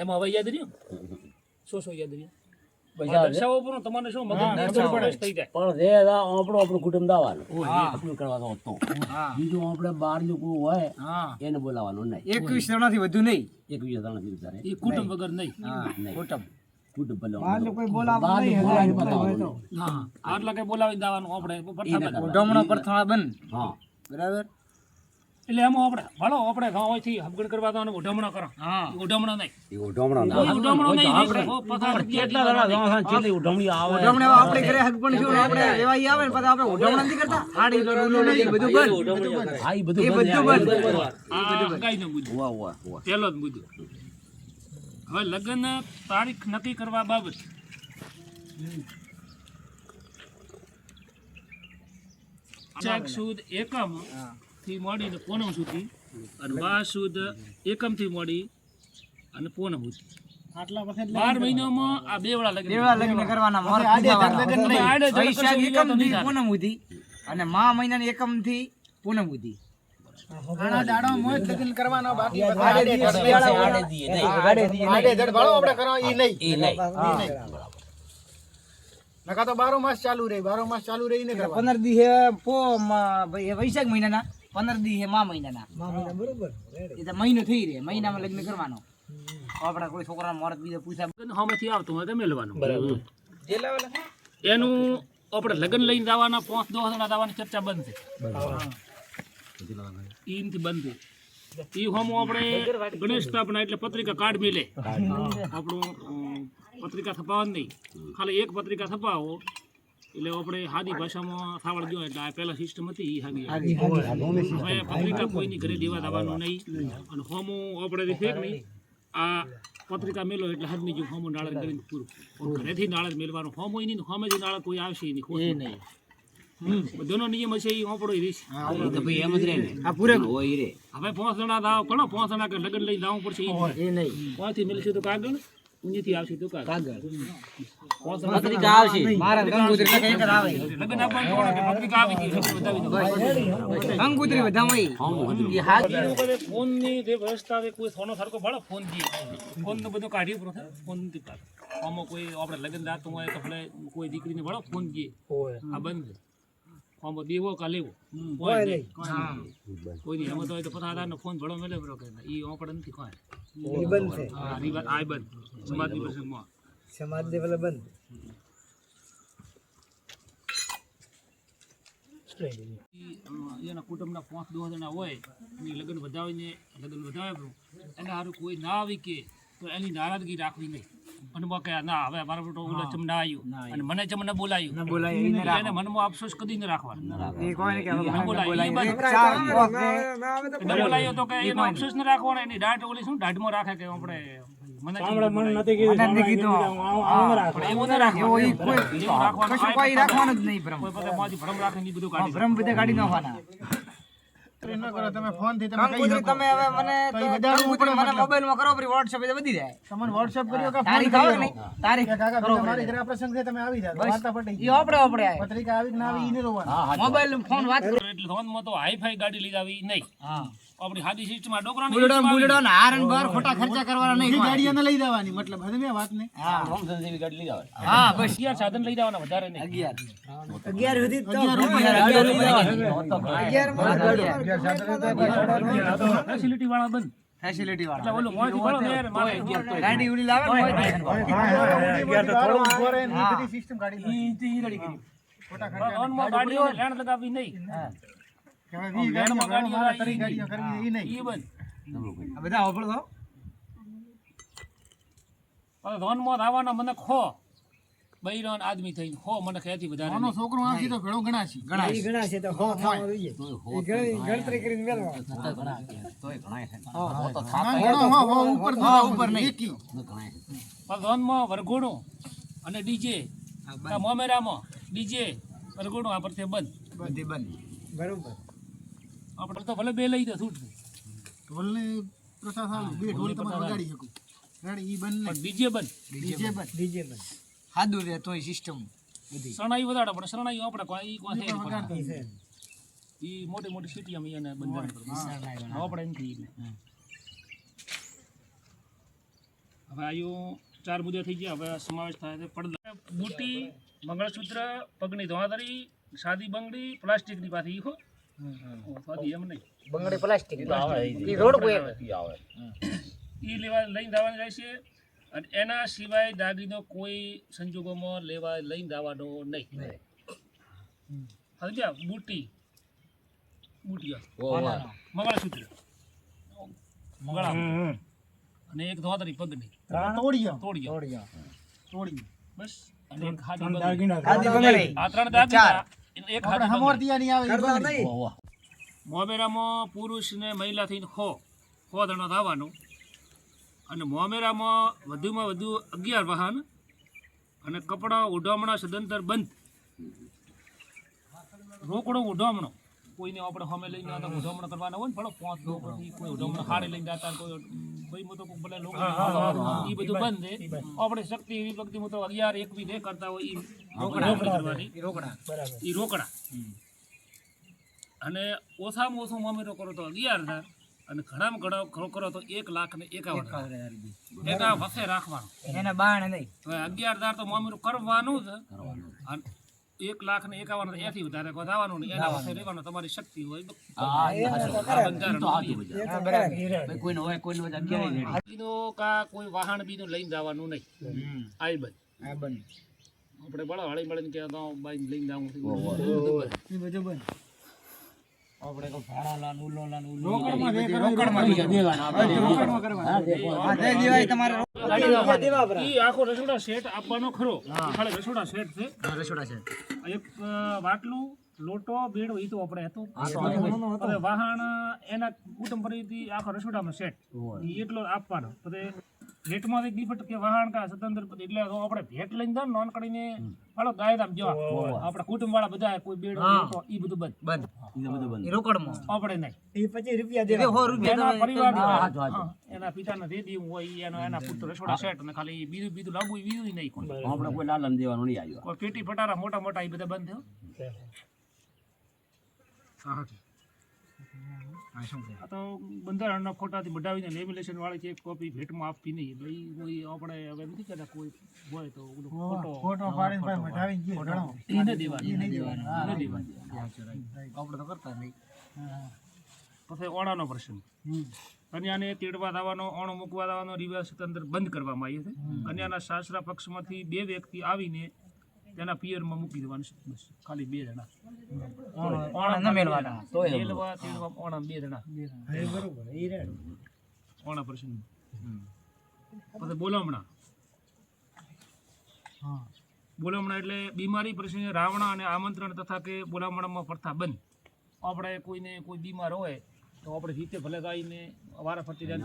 એમાં હવે યાદ રહ્યું? શું શું યાદ રહ્યું? તમારે શું મગજ થઈ જાય. પણ રે આપણો આપણો કુટુંબ દાવાનું. આપણું કરવાનો હતો બીજું આપણે બહાર જો કોઈ હોય એને બોલાવવાનું નહીં. એકવીસ જણાથી વધુ નહીં. વધારે એ કુટુંબ વગર નહીં. કુટુંબ. કુટુંબ બોલાવવાનું. આટલા કઈ બોલાવી દેવાનું આપણે પ્રથા બંધ. ઉઢમણો હા. બરાબર? એટલે એમાં આપણે ભલો આપણે ગામથી હબગણ કરવા તો અને કરો. હા. ઉઢમણો નહીં. એ ઉઢમણો ના. એ નહીં કેટલા જણા જણા છેલ્લી ઉઢમણી આવે. ઉઢમણે આપણે ઘરે હક પણ શું આપણે લેવાઈ આવે ને પછી આપણે ઉઢમણા નથી કરતા. હાડી રૂલો નહીં. બધું બંધ. હા, બધું એ બંધ. બધું બંધ. આ ન મુદ્દો વાહ વાહ હોવા. પહેલો જ મુદ્દો હવે લગ્ન તારીખ નક્કી કરવા બાબત. ચાક સુદ એકમ. થી મળીને પૂનમ સુધી અને બાર સુદ એકમથી મળી અને પૂનમ સુધી બાર મહિનામાં આ બેવડા વેળા લગ્ન દેવડા લગ્ન કરવાના. પૂનમ સુધી અને મા મહિનાની એકમથી પૂનમ સુધી ઘણા દાડો મોજ લગ્ન કરવાનો બાકી આડે દિવસ આડે દીએ નહીં. આડે થી ભાળો આપણે કરવા ઈ નહીં એ નહીં. નકા તો બારો માસ ચાલુ રહે બારો માસ ચાલુ રહી ને પંદર દી હે પો મ- વૈશાખ મહિનાના પંદર દી હે મા મહિનાના. બરોબર. એ મહિનો થઈ રહે મહિનામાં લગ્ન કરવાનો. આપણે કોઈ છોકરાનો મોરત બીજો પૂછા સામેથી આવતું હોય તો મેળવાનું એનું આપણે લગ્ન લઈને જવાના પાંચ દો જણા જવાની ચર્ચા બંધ છે. ઈનથી બંધ છે. ઈ હોમો આપણે ગણેશ સ્થાપના એટલે પત્રિકા કાર્ડ મિલે. આપણું પત્રિકા છપાવવાની. નહીં ખાલી એક પત્રિકા છપાવો. એટલે આપણે સાદી ભાષામાં થાવડ ગયો એટલે આ પહેલા સિસ્ટમ હતી ઈ સાદી હવે પત્રિકા કોઈની ઘરે દેવા દેવાનું નહીં. અને હોમો આપણે છે નહીં આ પત્રિકા મેલો એટલે હાથની જે હોમો નાળા કરીને પૂરું. ઘરેથી ઘરેથી નાળર મેલવાનું. હોય નહીં ને હોમેથી નાળા કોઈ આવશે નહીં. નહીં. હમ, બધાનો નિયમ હશે એ હોપડો ઈ તો ભાઈ એમ જ રહે ને. આ પૂરે હોય રે. હવે પાંચ જણા દાવ ઘણો પાંચ જણા કે લગ્ન લઈ જવું પડશે ઈ એ નહીં. પાંચથી મળશે તો કાગળ. ઉન્નીથી આવશે તો કાગળ. પત્રિકા આવશે મારા ગંગોત્રી એક જ આવે લગ્ન કે પત્રિકા આવી લગ્ન બતાવી દો ગંગોત્રી બધા મય હાથ એ લોકો જે વ્યવસ્થા છે કોઈ સોનો સરખો ભળો ફોન દી. ફોનનું બધું કાઢી પૂરો થાય ફોન નથી કાઢ આમાં કોઈ આપણે લગ્ન દાતું હોય તો ભલે કોઈ દીકરીને ભળો ફોન જી આ બંધ. આમાં દેવો કા લેવો? કોઈ નહીં. એમાં તો હોય તો પતાદારનો ફોન ભળો મેલે બરો કે ઈ ઓકડ નથી કોઈ બંધ છે. હા બંધ. સમાજ લેવલે બંધ. એના કુટુંબના પાંચ દો જણા હોય એની લગ્ન વધાવીને લગ્ન વધાવ્યું એને સારું કોઈ ના આવી કે તો એની નારાજગી રાખવી નહીં. મનમાં કે ના હવે મારા બેટો ઓલા ચમ ના આવ્યું. અને મને ચમ ન બોલાયું. બોલાય એને મનમાં અફસોસ કદી ન રાખવાનો. એ કોઈ કે બોલાયો તો કે એનો અફસોસ ન રાખવાનો એની દાઢ ઓલી શું દાઢમાં રાખે કે આપણે મને ચમ ન મને નથી કીધું. પણ એવું ન રાખવાનું. એવો કોઈ કશું કોઈ રાખવાનું જ નહીં ભ્રમ. કોઈ પોતે મોંથી ભ્રમ રાખે બધું કાઢી ભ્રમ બધા કાઢી નાખવાના. તમે ફોનથી તમે કહી શકો. તમે હવે મને તો ઈ વધારવું કંકોત્રી પડે મને મોબાઈલમાં કરો પછી WhatsApp એ વધી જાય. તમને WhatsApp કર્યો કે ફોન તારીખ આવે નહીં. તારીખ કાકા ભાઈ ઘરે પ્રસંગ છે તમે આવી જાઓ. વાર્તા પટી ઈ આપણે આપણે પત્રિકા આવી કે ના આવી ઈ નહીં રોવાનું. મોબાઈલ ફોન વાત કરો એટલે ફોનમાં તો હાઈફાઈ ગાડી લઈ આવી નહીં. હા. આપણી સાદી સિસ્ટમમાં ડોકરાની બુલડો બુલડો ને હાર ને બાર ખોટા ખર્ચા કરવાના નહીં બીજી કોઈ. લઈ જવાની મતલબ હવે મે વાત ને હા થોમસન જેવી ગાડી લઈ જવાની. હા બસ. અગિયાર સાધન લઈ જવાના વધારે નહીં. અગિયાર. અગિયાર સુધી તો 11 લઈ જવાના. 11 ફેસિલિટી વાળા બંધ ફેસિલિટી વાળા. એટલે ઓલો ભરો બોલો મેર મારે ગાડી ઉડી લાવે ને તો થોડું ઉપર લોનમાં બધી સિસ્ટમ ગાડી ઈ ઈ ગાડી કરી. ખોટા ખર્ચા ઓન તરી ગાડીઓ લેણ લગાવી નહીં. ઈ બંધ. બધા હોપડો ધોનમાં આવવાના મને ખો. બૈરાન આદમી થઈને ખો મને ખેતી વધારે આનો છોકરો આથી તો ઘણો ગણા છે. ઘણા ઈ ગણા છે તો હો થવાનું જોઈએ તોય ગણતરી કરીને મેળવા. તોય ઘણા છે. તોય ઘણાય છે. હો તો હા, હો હો ઉપર હા, ઉપર નહીં. એકી. ઘણાય છે. પણ ધોનમાં વરઘોડું અને ડીજે. મોમેરામાં ડીજે વરઘોડું આ પરથી બંધ. બધી બંધ. બરોબર. આપણે તો ભલે બે લઈ દે છૂટ ઢોલને પ્રથા સારું બે ઢોલ તમે વગાડી શકો. રેડી ઈ બંને ડીજે બન ડીજે બન ડીજે બન સાદું રે તોય સિસ્ટમ બધી. શરણાઈ વધારે પણ શરણાઈ આપણે કોઈ કોઈ છે છે. ઈ મોટી મોટી સિટી અમે એને બંધારણ કરી આપણે ઈ. હવે આયુ ચાર મુદ્દા થઈ ગયા. હવે સમાવેશ થાય છે પડદા. બુટી મંગળસૂત્ર પગની ધોવાધરી સાદી બંગડી પ્લાસ્ટિકની પાછી ઈ હો. બંગડી પ્લાસ્ટિક. આવે ઈ રોડ કોઈ આવે. એ લેવા લઈને જવાનું રહેશે અને એના સિવાય દાગીનો કોઈ સંજોગોમાં લેવા લઈને જવાનો નહીં. સમજ્યા? બુટી. બુટિયા મંગળસૂત્ર. મંગળા અને એક ધોતરી પગની તોડી તોડિયા. તોડિયા. તોડી બસ. અને બંગડી. આ ત્રણ દાગીના એક આપણે આવે. મોમેરામાં પુરુષ ને મહિલા થઈને ખો ખો દણો થવાનું. અને મોમેરામાં વધુમાં વધુ અગિયાર વાહન અને કપડાં ઉઢામણા સદંતર બંધ. રોકડો ઉઢામણો. કોઈને આપણે હમે લઈને આવતા ઉઢામણો કરવાના હોય ને ભલો પાંચ લોકોથી કોઈ ઉઢામણો હાડે લઈને જતા કોઈ ભાઈ મો કોઈ ભલે લોકો એ બધું બંધ છે. આપણે શક્તિ એવી મો અગિયાર એક બી કરતા હોય એ રોકડા. કરવાની. એ રોકડા. અને ઓછામાં ઓછું મમેરો કરો તો અગિયાર હજાર અને ઘણામાં ઘણા કરો તો એક લાખ ને એકાવન હજાર. વસે રાખવાનું. એને બાણ નહીં. અગિયાર હજાર તો મમેરું કરવાનું જ. અને એક લાખ ને એકાવન એથી વધારે વધારવાનું ને એના પાસે રહેવાનું તમારી શક્તિ હોય. કોઈને કોઈને કા કોઈ વાહન બીજું લઈને જવાનું નહીં. આઈ બન આપણે બળા હળી મળીને કે તો બાઈક લઈને જવું. બધું બંધ. આપણે તો ભાડાલા ઉલ્લો દેવાના. આપણે. દિવાળી તમારે ઈ આખો રસોડા સેટ આપવાનો ખરો. ખાલી રસોડા સેટ છે. રસોડા છે એક વાટલું લોટો બેડો એ તો આપણે હતું. હવે વાહન એના કુટુંબ ફરીથી આખો રસોડામાં સેટ. ઈ એટલો આપવાનો. પછી ભેટમાંથી ડિફટ કે વહાણ કા સ્વતંત્ર એટલે આપણે ભેટ લઈને દો નોન કરીને હાલો ગાયરામ જવા. આપણે કુટુંબ વાળા બધા કોઈ બેડ તો ઈ બધું બંધ. બંધ. ઈ બધું બંધ. ઈ રોકડમાં. આપણે નહીં. એ પછી રૂપિયા દે સો રૂપિયા એના પરિવાર હા. એના પિતાને દે દીવું હોય ઈ એનો એના પુત્ર રસોડા સેટ અને ખાલી બીજું બીજું લાગુ બીજું નહીં કોઈ. આપણે કોઈ લાલન દેવાનું નહીં આવ્યું. કોઈ પેટી ફટારા મોટા મોટા એ બધા બંધ થયો. આ તો બંધારણના ફોટાથી બઢાવીને લેમિનેશન વાળી છે એક કોપી ભેટમાં આપવી નહીં. ભાઈ કોઈ આપણે હવે નથી કહેતા કોઈ હોય તો ફોટો ફોટો પાડીને ભાઈ બઢાવીને ગયો, ઘણો. એ ન દેવાની ઈ ન દેવાની આપણે તો કરતા નહીં. પછી ઓણાનો પ્રશ્ન. કન્યાને તેડવા દાવાનો ઓણો મૂકવા દાવાનો રિવાજ સ્વતંત્ર બંધ કરવામાં આવ્યો છે. કન્યાના સાસરા પક્ષમાંથી બે વ્યક્તિ આવીને તેના પિયરમાં મૂકી દેવાનું છે. બસ ખાલી બે જણા. ઓણા ન મેલવાના તોય એમ. તેડવા તેડવા ઓણા બે જણા. ઓણા પ્રશ્ન પછી બોલામણા. હા. બોલામણા એટલે બીમારી પ્રસંગે રાવણા અને આમંત્રણ તથા કે બોલામણામાં પડતા બંધ. આપણે કોઈને કોઈ બીમાર હોય તો આપણે રીતે ભલે ગાઈને વારા ફરતી જાય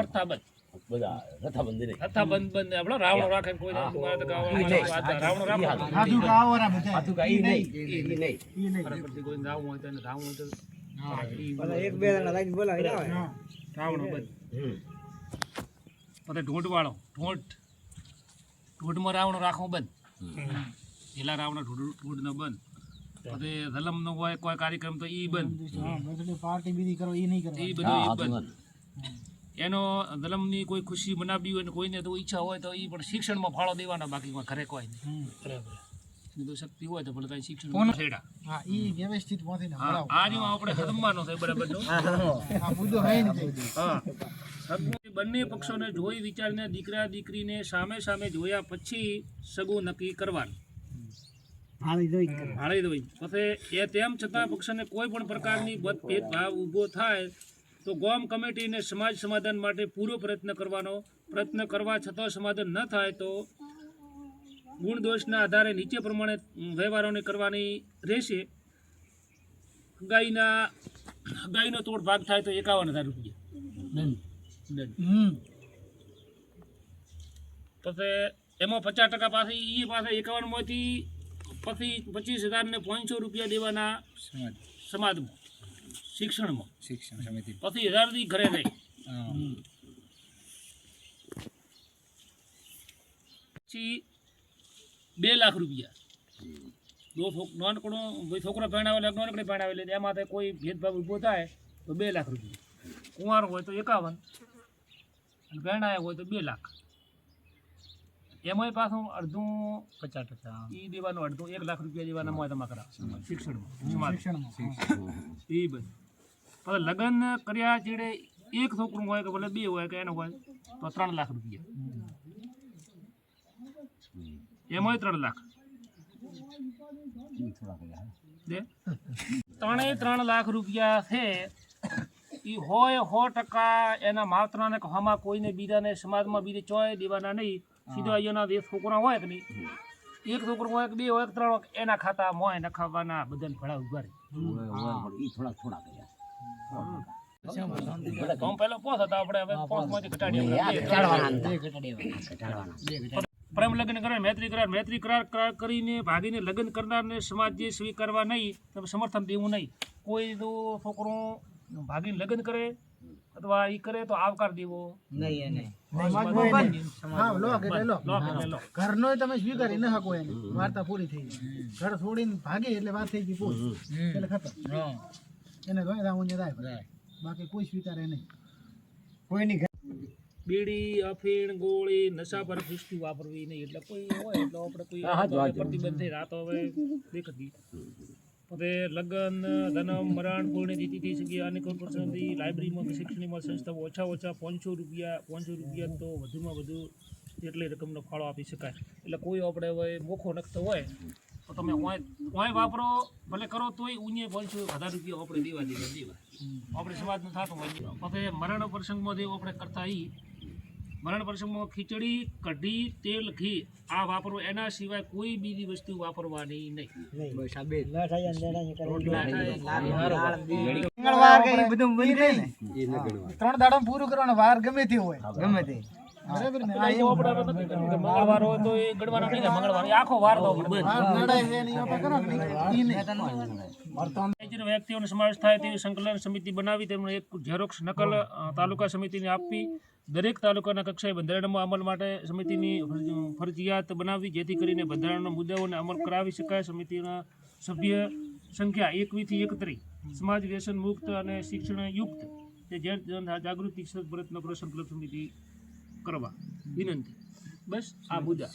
પડતા બંધ. બધા રથાબંધી નહીં. પ્રથા બંધ રાવણો રાખે. કોઈ રાવણો રાખો. સાધુ ગાવાના બધા. હાચું કાંઈ નહીં. નહીં. ઈ નહીં. ઈ નહીં. વારા ફરતી કોઈને રાવણ હોય તો એને રાવણ હોય તો એક બે જણા લાઈન બોલાવી આવે રાવણો બંધ. હમ. પછી ઢોંઢ વાળો ઢોંઢ. ઢોંઢમાં રાવણો રાખવો બંધ. પેલા રાવણ ઢોંઢ ઢોંઢનો બંધ. પછી ધલમનો હોય કોઈ કાર્યક્રમ તો ઈ બંધ. પાર્ટી બીજી કરો ઈ નહીં ઈ કરવાની. બધું ઈ બંધ. એનો ધલમની કોઈ ખુશી મનાવી હોય ને કોઈને તો ઈચ્છા હોય તો એ પણ શિક્ષણમાં ફાળો દેવાનો બાકી કોઈ ઘરે કોઈ નહીં. બરાબર. તો શક્તિ હોય તો ભલે કાંઈ શિક્ષણ છેડા. હા, ઈ વ્યવસ્થિત પહોંચીને હા ભરાવો. આ આપણે ખતમવાનો છે બરાબરનો. આ મુદ્દો હે ને હા. બંને પક્ષોને જોઈ વિચારીને દીકરા દીકરીને સામે સામે જોયા પછી સગું નક્કી કરવાનું. હાળી દોઈ પછી એ તેમ છતાં પક્ષને કોઈ પણ પ્રકારની ભેદભાવ ઊભો થાય તો ગોમ કમિટીને સમાજ સમાધાન માટે પૂરો પ્રયત્ન કરવાનો પ્રયત્ન કરવા છતાં સમાધાન ન થાય તો ગુણ દોષના આધારે નીચે પ્રમાણે વ્યવહારોને કરવાની રહેશે. ગાયના ગાયનો તોડ ભાગ થાય તો એકાવન હજાર રૂપિયા. પછી એમાં પચાસ ટકા પાસે એ પાસે એકાવનમાંથી પછી પચીસ હજારને પાંચસો રૂપિયા દેવાના સમાજમાં. શિક્ષણમાં. શિક્ષણ સમિતિ. પછી હજારથી ઘરે રહી પછી બે લાખ રૂપિયા. દો નાનકડો છોકરો પહેણાવેલો એક નાનકડી પહેણાવેલી તો એમાં કોઈ ભેદભાવ ઊભો થાય તો બે લાખ રૂપિયા. કુંવાર હોય તો એકાવન અને પહેણાયા હોય તો બે લાખ. એમાંય પાછું અડધું પચાસ ટકા. ઈ દેવાનું અડધું એક લાખ રૂપિયા દેવાના મોય તમારે શિક્ષણમાં. શિક્ષણમાં. એ બધું. હવે લગ્ન કર્યા જેડે એક છોકરું હોય કે ભલે બે હોય કે એનો હોય, તો ત્રણ લાખ રૂપિયા. એમાંય ત્રણ લાખ. ત્રણે ત્રણ લાખ રૂપિયા છે. એ હોય સો ટકા એના માવતરાને હમા કોઈને બીજાને સમાજમાં બીજે ચોય દેવાના નહીં. સીધા અહીંયાના જે છોકરા હોય કે નહીં. એક છોકરો હોય કે બે હોય કે ત્રણ એના ખાતા મોય નખાવવાના બધાને ભડા ઊભા રહે. થોડા થોડા કર્યા તો પોસ હતા આપણે હવે પોસમાંથી ઘટાડીએ પ્રેમ લગ્ન કરાર મૈત્રી કરાર મૈત્રી કરાર કરાર કરીને ભાગીને લગ્ન કરનારને સમાજ જે સ્વીકારવા નહીં તમે સમર્થન દેવું નહીં. કોઈ જો છોકરો ભાગીને લગ્ન કરે અથવા ઈ કરે તો આવકાર દેવો. નહીં ઘરનો તમે સ્વીકારી ન શકો એને. વાર્તા પૂરી થઈ ગઈ. ઘર છોડીને ભાગે એટલે વાત થઈ ગઈ પૂરી એટલે ખતમ. એને તો રાઉન્ડ રાય બાકી કોઈ સ્વીકારે નહીં. કોઈની બીડી અફીણ ગોળી નશા પર પુષ્ટિ વાપરવી નહીં. એટલે કોઈ હોય એટલે આપણે કોઈ પ્રતિબંધ થઈ રાતો હવે દેખતી. હવે લગ્ન ધનમ મરણ પુણ્યતિથિ થઈ શકી અનેક પ્રસંગથી લાઇબ્રેરીમાં કે શૈક્ષણિક સંસ્થાઓ ઓછા ઓછા પાંચસો રૂપિયા પાંચસો રૂપિયા તો વધુમાં વધુ એટલી રકમનો ફાળો આપી શકાય. એટલે કોઈ આપણે હવે મોખો નખતો હોય તો તમે ઓય ઓય વાપરો ભલે કરો તોય ઉഞ്ഞે પાંચસો હજાર રૂપિયા આપણે દેવા દેવા દેવા. આપણે સમાજનું થતું હોય પછી મરણ પ્રસંગમાં જે આપણે કરતા એ મરણ પ્રસંગમાં ખીચડી કઢી તેલ ઘી આ વાપરવું એના સિવાય કોઈ બીજી વસ્તુ વાપરવાની નહીં. ત્રણ દાડા પૂરું કરવાનો વાર ગમે તે હોય. ગમે તે. બરાબર ને? આ એવું મંગળવાર હોય તો એ ગણવાનો નહીં મંગળવાર આખો વાર દો આપણે વ્યક્તિઓનો સમાવેશ થાય તેવી સંકલન સમિતિ બનાવી તેમણે એક ઝેરોક્ષ નકલ તાલુકા સમિતિને આપવી દરેક તાલુકાના કક્ષાએ બંધારણમાં અમલ માટે સમિતિની ફરજ- ફરજિયાત બનાવવી જેથી કરીને બંધારણના મુદ્દાઓને અમલ કરાવી શકાય. સમિતિના સભ્ય સંખ્યા એકવીથી એકત્રીસ. સમાજ વ્યસન મુક્ત અને શિક્ષણ યુક્ત તે જન જાગૃતિ પ્રયત્ન સંકલ્પ સમિતિ કરવા. વિનંતી. બસ આ મુદ્દા.